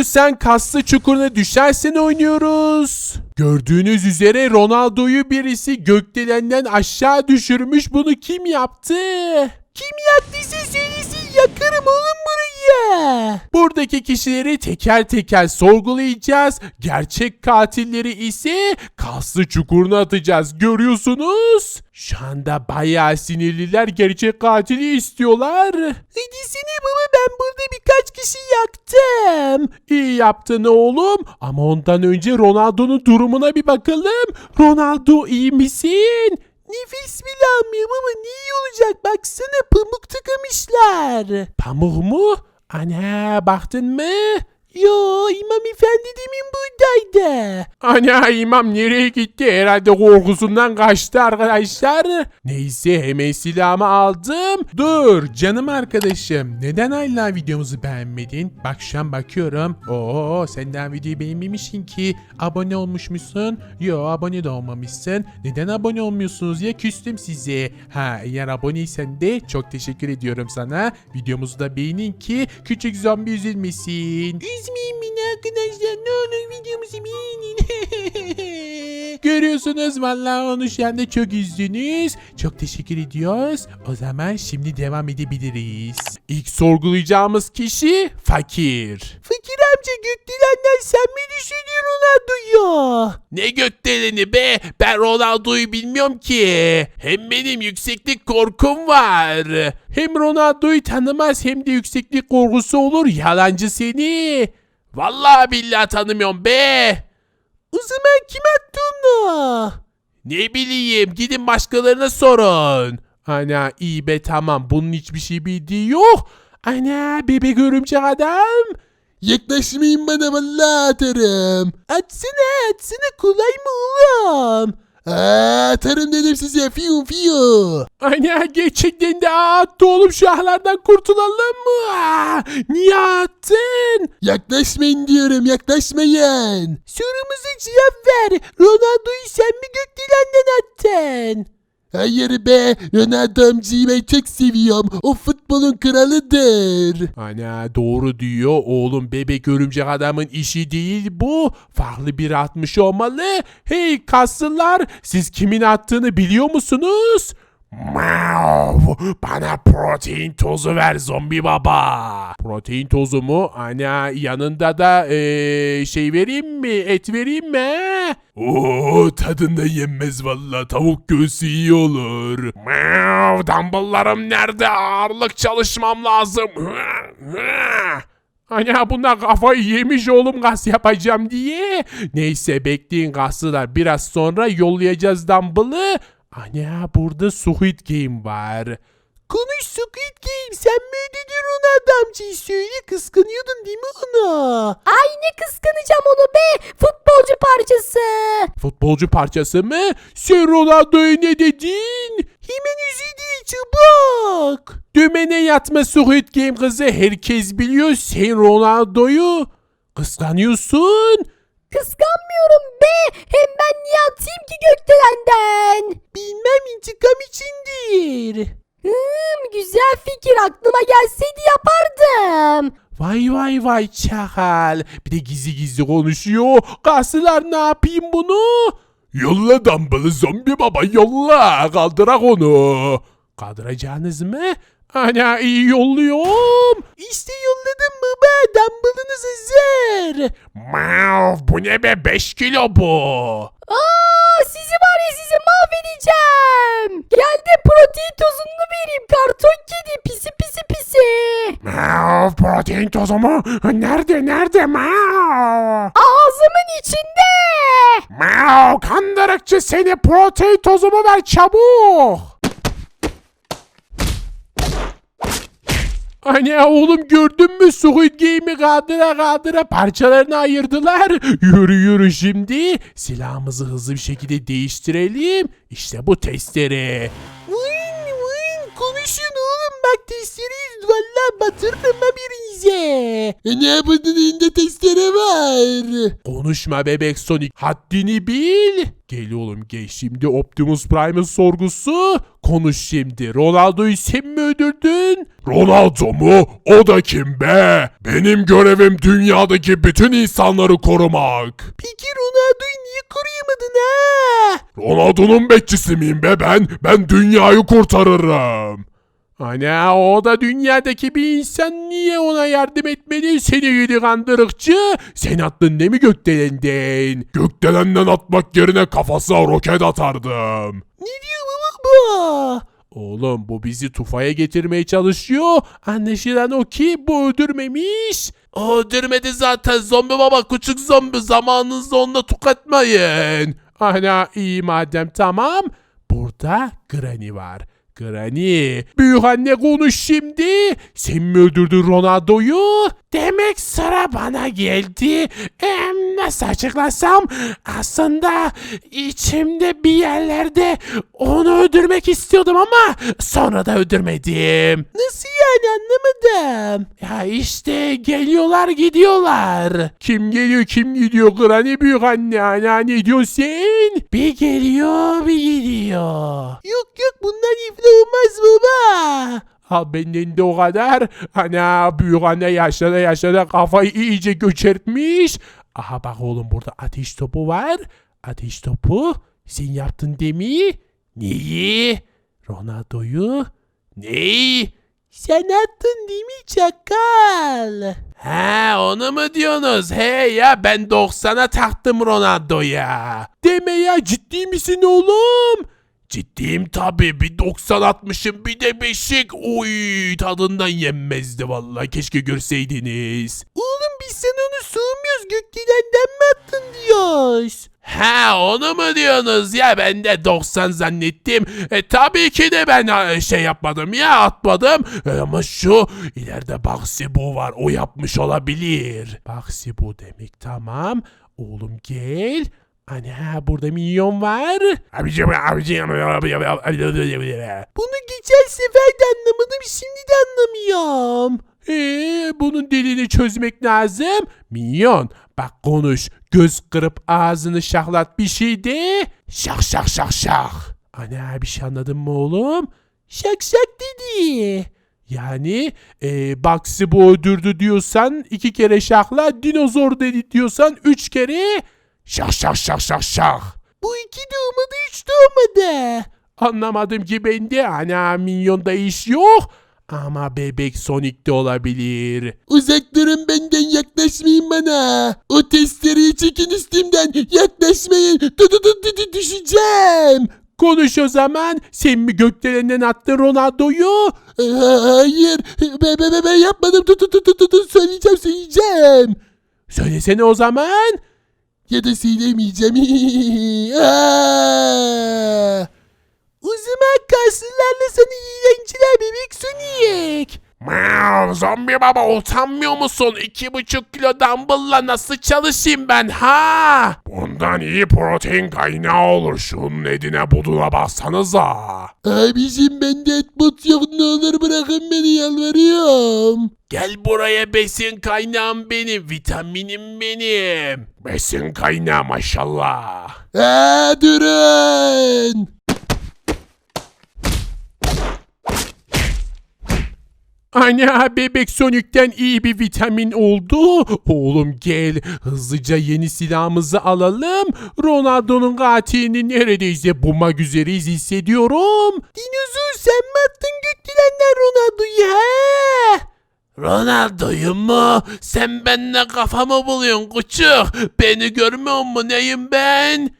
Ölürsen kaslı çukuruna düşersen oynuyoruz. Gördüğünüz üzere Ronaldo'yu birisi gökdelenden aşağı düşürmüş. Bunu kim yaptı? Kim yaptıysa söylesin yakarım oğlum burayı. Buradaki kişileri teker teker sorgulayacağız. Gerçek katilleri ise kaslı çukuruna atacağız. Görüyorsunuz. Şu anda bayağı sinirliler gerçek katili istiyorlar. Edisini baba ben burada birkaç kişi yaktım. İyi yaptın oğlum ama ondan önce Ronaldo'nun durumuna bir bakalım. Ronaldo iyi misin? Nefes bile almıyor ama ne iyi olacak baksana pamuk tıkamışlar. Pamuk mu? Ana baktın mı? Yo imam efendi demin buradaydı. Ana imam nereye gitti? Herhalde korkusundan kaçtı arkadaşlar. Neyse hemen silahımı aldım. Dur canım arkadaşım. Neden hala videomuzu beğenmedin? Bak şu an bakıyorum. Oo sen daha videoyu beğenmemişsin ki. Abone olmuşmuşsun. Yo abone de olmamışsın. Neden abone olmuyorsunuz ya küstüm size. Ha eğer aboneysen de çok teşekkür ediyorum sana. Videomuzu da beğenin ki küçük zombi üzülmesin. Üzmeyin beni arkadaşlar ne olur videomuzu beğenin. Görüyorsunuz vallahi onu şu anda çok üzdünüz. Çok teşekkür ediyoruz. O zaman şimdi devam edebiliriz. İlk sorgulayacağımız kişi fakir. Fakir amca gökdelenden sen mi düşünüyorsun Ronaldo'yu? Ne gökdeleni be? Ben Ronaldo'yu bilmiyorum ki. Hem benim yükseklik korkum var. Hem Ronaldo'yu tanımaz hem de yükseklik korkusu olur. Yalancı seni. Vallahi billahi tanımıyorum be. O zaman kim attı onu? Ne bileyim gidin başkalarına sorun. Ana iyi be tamam bunun hiçbir şey bildiği yok. Ana bebek örümcek adam. Yaklaşmayın bana vallahi atarım. Atsana atsana kolay mı oğlum? Aa, atarım dedim size fiyu fiyu. Ana gerçekten de attı oğlum şu ahlardan kurtulalım mı? Aa, niye attın? Yaklaşmayın diyorum yaklaşmayın. Sorumuza cevap ver. Ronaldo'yu sen mi gökdelenden attın? Hayır be Ronaldo amcayı ben çok seviyorum. O futbolun kralıdır. Ana doğru diyor oğlum bebek örümcek adamın işi değil bu. Farklı bir atmış olmalı. Hey kaslılar siz kimin attığını biliyor musunuz? Mav, bana protein tozu ver zombi baba. Protein tozu mu? Ana yanında da eee, şey vereyim mi? Et vereyim mi? Oo tadında yenmez valla. Tavuk göğsü iyi olur. Mav, dumbbelllarım nerede? Ağırlık çalışmam lazım. Ana bunlar kafayı yemiş oğlum gaz yapacağım diye. Neyse bekleyin kaslılar. Biraz sonra yollayacağız dumbbell'ı. Ana burada Squid Game var. Konuş Squid Game. Sen mi ödedin onu adamcıyı söyle kıskanıyordun değil mi onu? Ay ne kıskanacağım onu be. Futbolcu parçası. Futbolcu parçası mı? Sen Ronaldo'ya ne dedin? Hemen üzüldü çabuk. Dümene yatma Squid Game kızı herkes biliyor sen Ronaldo'yu kıskanıyorsun. Kıskanmıyorum be. Hem ben niye atayım ki gökdelenden? Bilmem intikam içindir. Hmm, güzel fikir aklıma gelseydi yapardım. Vay vay vay çakal. Bir de gizli gizli konuşuyor. Kasılar ne yapayım bunu? Yolla dumbbell'ı zombi baba yolla. Kaldırak onu. Kaldıracağınız mı? Ana iyi yolluyorum. İşte yolladım baba. Dumbbell'ınız hazır. Mav bu ne be 5 kilo bu. Aa, sizi var ya sizi mahvedeceğim. Gel de protein tozunu vereyim karton kedi pisi pisi pisi. Mav protein tozu mu? Nerede nerede Mav? Ağzımın içinde. Mav kandırıkçı seni protein tozumu ver çabuk. Anne oğlum gördün mü Squid Game'i kaldıra kaldıra parçalarını ayırdılar. Yürü yürü şimdi silahımızı hızlı bir şekilde değiştirelim. İşte bu testere. Vın vın konuşun oğlum bak testereyiz valla batırırım birinize. E ne yapmadın elinde testere var. Konuşma bebek Sonic. Haddini bil. Gel oğlum gel şimdi Optimus Prime'ın sorgusu. Konuş şimdi. Ronaldo'yu sen mi öldürdün? Ronaldo mu? O da kim be? Benim görevim dünyadaki bütün insanları korumak. Peki Ronaldo'yu niye koruyamadın ha? Ronaldo'nun bekçisi miyim be ben? Ben dünyayı kurtarırım. Ana o da dünyadaki bir insan niye ona yardım etmedi seni yedi kandırıkçı? Sen attın değil mi gökdelenden? Gökdelenden atmak yerine kafasına roket atardım. Ne diyor baba bu? Oğlum bu bizi tufaya getirmeye çalışıyor. Anlaşılan o ki bu öldürmemiş. Öldürmedi zaten zombi baba küçük zombi zamanınızda onunla tukatmayın. Ana iyi madem tamam. Burada Granny var. Granny, büyük anne konuş şimdi. Sen mi öldürdün Ronaldo'yu? Demek sıra bana geldi. Em, nasıl açıklasam? Aslında içimde bir yerlerde onu öldürmek istiyordum ama sonra da öldürmedim. Nasıl yani anlamadım. Ya işte geliyorlar gidiyorlar. Kim geliyor kim gidiyor Granny büyük anne ana ne diyorsun sen? Bir geliyor bir gidiyor. Yok yok bunlar iflah olmaz baba. Ha benden de o kadar. Ana büyük anne yaşlara yaşlara kafayı iyice göçertmiş. Aha bak oğlum burada ateş topu var. Ateş topu. Sen yaptın değil mi? Neyi? Ronaldo'yu? Neyi? Sen attın değil mi çakal? He onu mu diyorsunuz? He ya ben 90'a taktım Ronaldo'ya. Deme ya ciddi misin oğlum? Ciddiyim tabi bir 90 atmışım bir de beşik. Oy tadından yenmezdi vallahi keşke görseydiniz. Oğlum biz sana onu sığmıyoruz gökdelenden mi attın diyoruz. Ha onu mu diyorsunuz ya ben de 90 zannettim. E, tabii ki de ben e, şey yapmadım ya atmadım. E, ama şu ileride Baksibu var o yapmış olabilir. Baksibu demek tamam. Oğlum gel. Ana burada milyon var. Bunu geçen sefer de anlamadım şimdi de anlamıyorum. Ee, bunun dilini çözmek lazım. Milyon bak konuş. Göz kırıp ağzını şahlat bir şey de. Şak şak şak şak. Ana bir şey anladın mı oğlum? Şak şak dedi. Yani e, Baksi bu öldürdü diyorsan iki kere şakla, dinozor dedi diyorsan üç kere şak şak şak şak şak. Bu iki de olmadı üç de olmadı. Anlamadım ki bende ana milyonda iş yok. Ama bebek Sonic'te olabilir. Uzak durun benden yaklaşmayın bana. O testereyi çekin üstümden yaklaşmayın. Du du du du düşeceğim. Konuş o zaman. Sen mi gökdelenden attın Ronaldo'yu? Hayır. Ben, ben, ben yapmadım. Tut tut tut tut. Söyleyeceğim söyleyeceğim. Söylesene o zaman. Ya da söylemeyeceğim. Aa! O zaman kalsınlarla sana eğlenceler bebek Sonic. Meow, zombi baba utanmıyor musun? İki buçuk kilo dumbbell'la nasıl çalışayım ben ha? Bundan iyi protein kaynağı olur. Şunun edine buduna bassanıza. Abicim bende et but yok ne olur bırakın beni yalvarıyorum. Gel buraya besin kaynağım benim, vitaminim benim. Besin kaynağı maşallah. Aa, durun. Ana bebek Sonic'ten iyi bir vitamin oldu. Oğlum gel hızlıca yeni silahımızı alalım. Ronaldo'nun katilini neredeyse bulmak üzereyiz hissediyorum. Dinozor sen mi attın gökdelenden Ronaldo'yu he? Ronaldo'yu mu? Sen benimle kafamı buluyorsun küçük. Beni görmüyor musun neyim ben?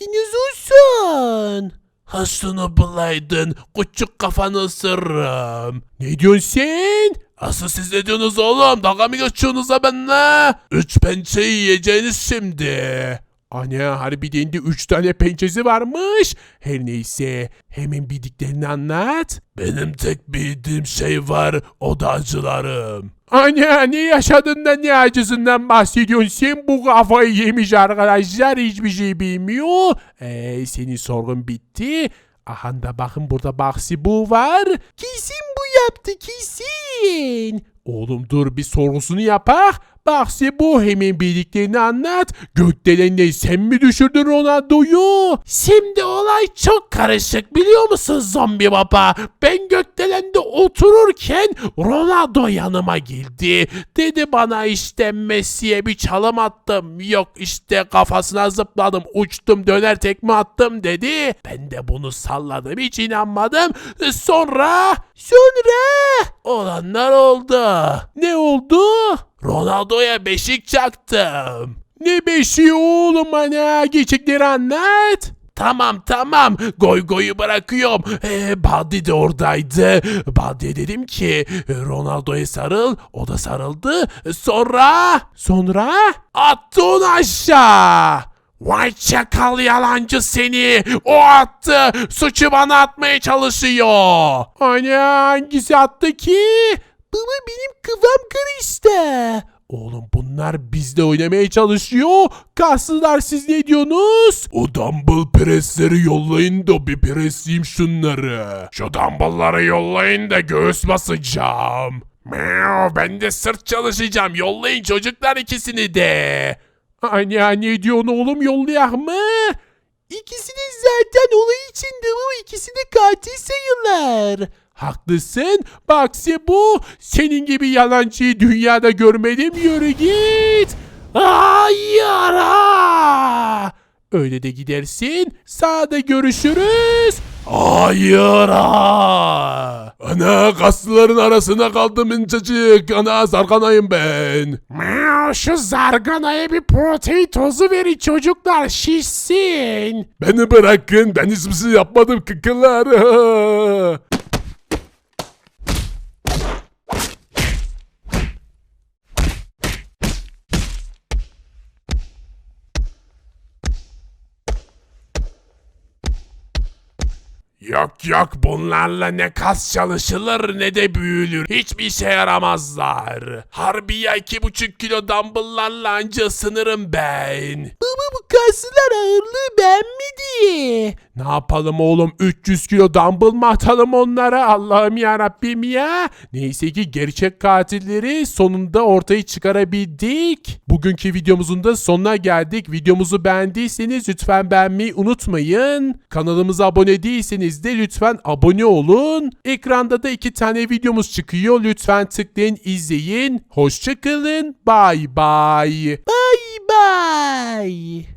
Dinozorsun. Ha şunu bulaydın. Küçük kafanı ısırırım. Ne diyorsun sen? Asıl siz ne diyorsunuz oğlum? Dalga mı geçiyorsunuz ha benimle? Üç pençe yiyeceğiniz şimdi. Ana harbiden de üç tane pençesi varmış. Her neyse hemen bildiklerini anlat. Benim tek bildiğim şey var o da acılarım. Ana ne yaşadın da ne acısından bahsediyorsun sen bu kafayı yemiş arkadaşlar hiçbir şey bilmiyor. Eee senin sorgun bitti. Aha da bakın burada Baksi bu var. Kesin bu yaptı kesin. Oğlum dur bir sorgusunu yapak. Bahsi bu hemen bildiklerini anlat. Gökdelen'le sen mi düşürdün Ronaldo'yu? Şimdi olay çok karışık biliyor musun zombi baba? Ben Gökdelen'de otururken Ronaldo yanıma geldi. Dedi bana işte Messi'ye bir çalım attım. Yok işte kafasına zıpladım uçtum döner tekme attım dedi. Ben de bunu salladım hiç inanmadım. Sonra sonra olanlar oldu. Ne oldu? Ronaldo'ya beşik çaktım. Ne beşiği oğlum bana gerçekleri anlat. Tamam tamam goy goyu bırakıyorum. Ee, Baldi de oradaydı. Baldi'ye dedim ki Ronaldo'ya sarıl. O da sarıldı. Sonra? Sonra? Attı onu aşağı. Vay çakal yalancı seni. O attı. Suçu bana atmaya çalışıyor. Hani hangisi attı ki? Baba benim kıvam karıştı. Oğlum bunlar bizde oynamaya çalışıyor. Kaslılar siz ne diyorsunuz? O dumbbell presleri yollayın da bir presleyeyim şunları. Şu dumbbellları yollayın da göğüs basacağım. Meow, ben de sırt çalışacağım. Yollayın çocuklar ikisini de. Anne ne diyorsun oğlum yollayak mı? İkisi zaten olay içinde ama ikisi de katil sayılır. Haklısın. Bakse bu. Senin gibi yalancıyı dünyada görmedim. Yürü git. Hayır. ha! Öyle de gidersin. Sağda görüşürüz. Hayır ha! Ana kaslıların arasına kaldım incecik. Ana zarganayım ben. Şu zarganaya bir protein tozu verin çocuklar şişsin. Beni bırakın. Ben hiçbir şey yapmadım kıkılar. Yok yok bunlarla ne kas çalışılır ne de büyülür. Hiçbir işe yaramazlar. Harbiye iki buçuk kilo dumbbelllarla anca sınırım ben. Baba bu kaslar ağırlığı beğenmedi. Ne yapalım oğlum 300 kilo dumbbell mı atalım onlara Allah'ım ya Rabbim ya. Neyse ki gerçek katilleri sonunda ortaya çıkarabildik. Bugünkü videomuzun da sonuna geldik. Videomuzu beğendiyseniz lütfen beğenmeyi unutmayın. Kanalımıza abone değilseniz de lütfen abone olun. Ekranda da iki tane videomuz çıkıyor. Lütfen tıklayın izleyin. Hoşçakalın. Bye bye. Bye bye.